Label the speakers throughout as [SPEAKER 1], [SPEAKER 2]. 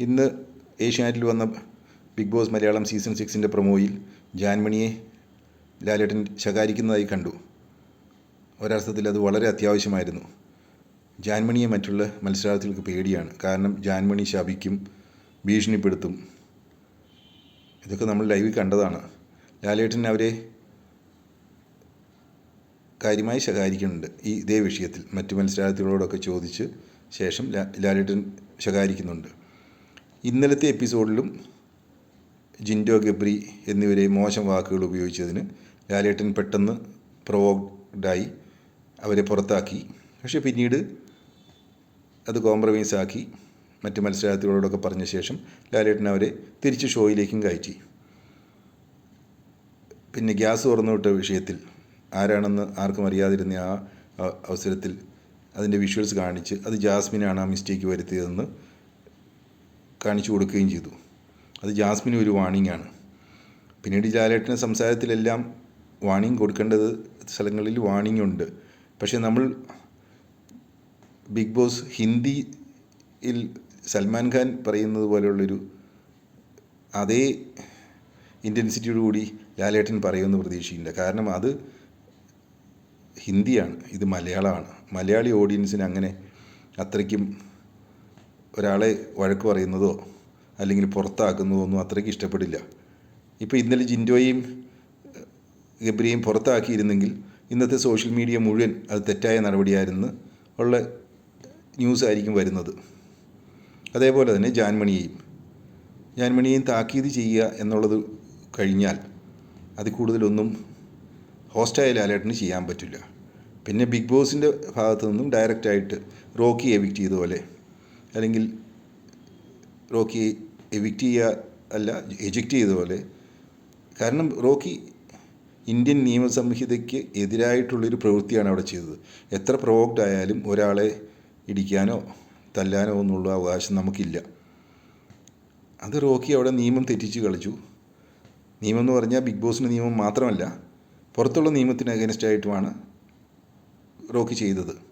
[SPEAKER 1] ഇന്ന് ഏഷ്യാനെറ്റിൽ വന്ന ബിഗ് ബോസ് മലയാളം സീസൺ സിക്സിന്റെ പ്രൊമോയിൽ ജാൻമണിയെ ലാലേട്ടൻ ശകാരിക്കുന്നതായി കണ്ടു. ഒരർത്ഥത്തിൽ അത് വളരെ അത്യാവശ്യമായിരുന്നു. ജാൻമണിയെ മറ്റുള്ള മത്സരാർത്ഥികൾക്ക് പേടിയാണ്. കാരണം ജാൻമണി ശപിക്കും ഭീഷണിപ്പെടുത്തും. ഇതൊക്കെ നമ്മൾ ലൈവിൽ കണ്ടതാണ്. ലാലേട്ടൻ അവരെ കാര്യമായി ശകാരിക്കുന്നുണ്ട് ഈ ഇതേ വിഷയത്തിൽ. മറ്റു മത്സരാർത്ഥികളോടൊക്കെ ചോദിച്ച് ശേഷം ലാലേട്ടൻ ശകാരിക്കുന്നുണ്ട്. ഇന്നലത്തെ എപ്പിസോഡിലും ജിൻഡോ ഗബ്രി എന്നിവരെ മോശം വാക്കുകൾ ഉപയോഗിച്ചതിന് ലാലേട്ടൻ പെട്ടെന്ന് പ്രൊവോക്ഡായി അവരെ പുറത്താക്കി. പക്ഷേ പിന്നീട് അത് കോംപ്രമൈസ് ആക്കി മറ്റ് മത്സരാർത്ഥികളോടൊക്കെ പറഞ്ഞ ശേഷം ലാലേട്ടൻ അവരെ തിരിച്ച് ഷോയിലേക്കും കയറ്റി. പിന്നെ ഗ്യാസ് തുറന്നു വിട്ട വിഷയത്തിൽ ആരാണെന്ന് ആർക്കും അറിയാതിരുന്ന ആ അവസരത്തിൽ അതിന്റെ വിഷ്വൽസ് കാണിച്ച് അത് ജാസ്മിനാണ് ആ മിസ്റ്റേക്ക് വരുത്തിയതെന്ന് കാണിച്ചു കൊടുക്കുകയും ചെയ്തു. അത് ജാസ്മിന് ഒരു വാണിംഗ് ആണ്. പിന്നീട് ജാലേട്ടന്റെ സംസാരത്തിലെല്ലാം വാണിംഗ് കൊടുക്കേണ്ടത് സ്ഥലങ്ങളിൽ വാണിംഗ് ഉണ്ട്. പക്ഷേ നമ്മൾ ബിഗ് ബോസ് ഹിന്ദിയിൽ സൽമാൻ ഖാൻ പറയുന്നത് പോലെയുള്ളൊരു അതേ ഇന്റൻസിറ്റിയോട് കൂടി ലാലേട്ടൻ പറയുമെന്ന് പ്രതീക്ഷയില്ല കാരണം അത് ഹിന്ദിയാണ് ഇത് മലയാളമാണ്. മലയാളി ഓഡിയൻസിന് അങ്ങനെ അത്രയ്ക്കും ഒരാളെ വഴക്ക് പറയുന്നതോ അല്ലെങ്കിൽ പുറത്താക്കുന്നതോ ഒന്നും അത്രയ്ക്ക് ഇഷ്ടപ്പെടില്ല. ഇപ്പോൾ ഇന്നലെ ജിൻഡോയും ഗബ്രിയും പുറത്താക്കിയിരുന്നെങ്കിൽ ഇന്നത്തെ സോഷ്യൽ മീഡിയ മുഴുവൻ അത് തെറ്റായ നടപടിയായിരുന്നു ഉള്ള ന്യൂസ് ആയിരിക്കും വരുന്നത്. അതേപോലെ തന്നെ ജാൻമണിയെയും. ജാൻമണിയെയും താക്കീത് ചെയ്യുക എന്നുള്ളത് കഴിഞ്ഞാൽ അത് കൂടുതലൊന്നും ഹോസ്റ്റായ ലാലേട്ടന് ചെയ്യാൻ പറ്റില്ല. പിന്നെ ബിഗ് ബോസിന്റെ ഭാഗത്തു നിന്നും ഡയറക്റ്റായിട്ട് റോക്കി എവിക്റ്റ് ചെയ്ത പോലെ അല്ലെങ്കിൽ റോക്കി എവിക്റ്റ് ചെയ്യുക അല്ല എജക്റ്റ് ചെയ്ത പോലെ. കാരണം റോക്കി ഇന്ത്യൻ നിയമസംഹിതയ്ക്ക് എതിരായിട്ടുള്ളൊരു പ്രവൃത്തിയാണ് അവിടെ ചെയ്തത്. എത്ര പ്രൊവോക്ഡ് ആയാലും ഒരാളെ ഇടിക്കാനോ തല്ലാനോ എന്നുള്ള അവകാശം നമുക്കില്ല. അത് റോക്കി അവിടെ നിയമം തെറ്റിച്ച് കളിച്ചു. നിയമം എന്ന് പറഞ്ഞാൽ ബിഗ് ബോസിന്റെ നിയമം മാത്രമല്ല പുറത്തുള്ള നിയമത്തിന് അഗേൻസ്റ്റായിട്ടുമാണ് റോക്കി ചെയ്തത്.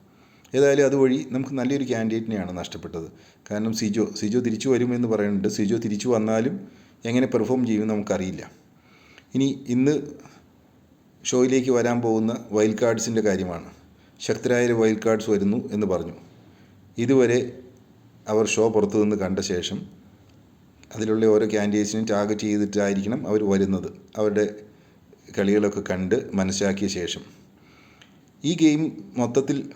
[SPEAKER 1] ഏതായാലും അതുവഴി നമുക്ക് നല്ലൊരു ക്യാൻഡിഡേറ്റിനെയാണ് നഷ്ടപ്പെട്ടത്. കാരണം സിജോ സിജോ തിരിച്ചു വരുമെന്ന് പറയുന്നുണ്ട്. സിജോ തിരിച്ചു വന്നാലും എങ്ങനെ പെർഫോം ചെയ്യുമെന്ന് നമുക്കറിയില്ല. ഇനി ഇന്ന് ഷോയിലേക്ക് വരാൻ പോകുന്ന വൈൽഡ് കാർഡ്സിന്റെ കാര്യമാണ്. ശക്തരായ വൈൽഡ് കാർഡ്സ് വരുന്നു എന്ന് പറഞ്ഞു. ഇതുവരെ അവർ ഷോ പുറത്തു നിന്ന് കണ്ട ശേഷം അതിലുള്ള ഓരോ ക്യാൻഡിഡേറ്റ്സിനും ടാർഗറ്റ് ചെയ്തിട്ടായിരിക്കണം അവർ വരുന്നത്. അവരുടെ കളികളൊക്കെ കണ്ട് മനസ്സിലാക്കിയ ശേഷം. ഈ ഗെയിം മൊത്തത്തിൽ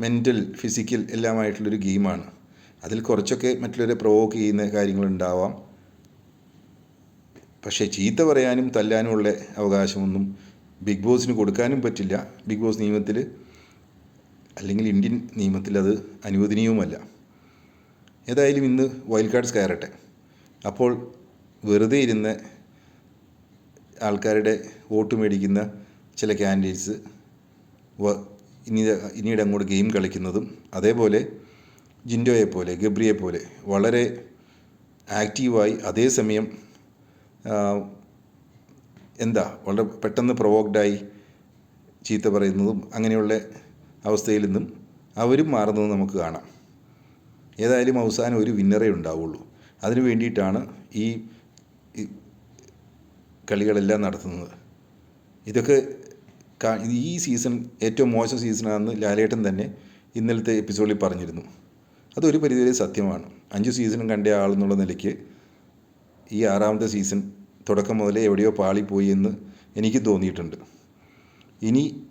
[SPEAKER 1] മെന്റൽ ഫിസിക്കൽ എല്ലാമായിട്ടുള്ളൊരു ഗെയിമാണ്. അതിൽ കുറച്ചൊക്കെ മറ്റുള്ളവരെ പ്രൊവോക്ക് ചെയ്യുന്ന കാര്യങ്ങളുണ്ടാവാം. പക്ഷേ ചീത്ത പറയാനും തല്ലാനുമുള്ള അവകാശമൊന്നും ബിഗ് ബോസിന് കൊടുക്കാനും പറ്റില്ല. ബിഗ് ബോസ് നിയമത്തിൽ അല്ലെങ്കിൽ ഇന്ത്യൻ നിയമത്തിൽ അത് അനുവദനീയവുമല്ല ഏതായാലും ഇന്ന് വൈൽഡ് കാർഡ്സ് കയറട്ടെ. അപ്പോൾ വെറുതെ ഇരുന്ന് ആൾക്കാരുടെ വോട്ട് മേടിക്കുന്ന ചില ക്യാൻഡിഡേറ്റ്സ് ഇനി ഇനിയുടെ അങ്ങോട്ട് ഗെയിം കളിക്കുന്നതും അതേപോലെ ജിൻഡോയെ പോലെ ഗബ്രിയെ പോലെ വളരെ ആക്റ്റീവായി അതേസമയം എന്താ വളരെ പെട്ടെന്ന് പ്രൊവോക്ഡായി ചീത്ത പറയുന്നതും അങ്ങനെയുള്ള അവസ്ഥയിൽ നിന്നും അവരും മാറുന്നത് നമുക്ക് കാണാം. ഏതായാലും അവസാനം ഒരു വിന്നറേ ഉണ്ടാവുള്ളൂ. അതിനു വേണ്ടിയിട്ടാണ് ഈ കളികളെല്ലാം നടത്തുന്നത്. ഇതൊക്കെ ഈ സീസൺ ഏറ്റവും മോശം സീസണാണെന്ന് ലാലേട്ടൻ തന്നെ ഇന്നലത്തെ എപ്പിസോഡിൽ പറഞ്ഞിരുന്നു. അതൊരു പരിധിവരെ സത്യമാണ്. അഞ്ച് സീസണും കണ്ട ആളെന്നുള്ള നിലയ്ക്ക് ഈ ആറാമത്തെ സീസൺ തുടക്കം മുതലേ എവിടെയോ പാളിപ്പോയി എന്ന് എനിക്ക് തോന്നിയിട്ടുണ്ട്. ഇനി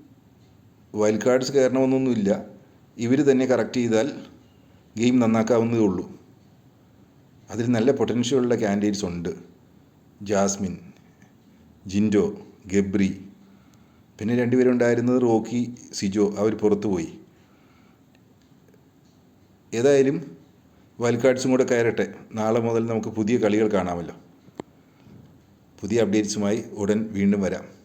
[SPEAKER 1] വൈൽഡ് കാർഡ്സ് കയറണമെന്നൊന്നുമില്ല. ഇവർ തന്നെ കറക്റ്റ് ചെയ്താൽ ഗെയിം നന്നാക്കാവുന്നതേ ഉള്ളൂ. അതിൽ നല്ല പൊട്ടൻഷ്യലുള്ള കാൻഡിഡേറ്റ്സ് ഉണ്ട്. ജാസ്മിൻ ജിൻഡോ ഗബ്രി പിന്നെ രണ്ടുപേരുണ്ടായിരുന്നത് റോക്കി സിജോ അവർ പുറത്തു പോയി. ഏതായാലും വൈൽഡ് കാർഡ്സും കൂടെ കയറട്ടെ. നാളെ മുതൽ നമുക്ക് പുതിയ കളികൾ കാണാമല്ലോ. പുതിയ അപ്ഡേറ്റ്സുമായി ഉടൻ വീണ്ടും വരാം.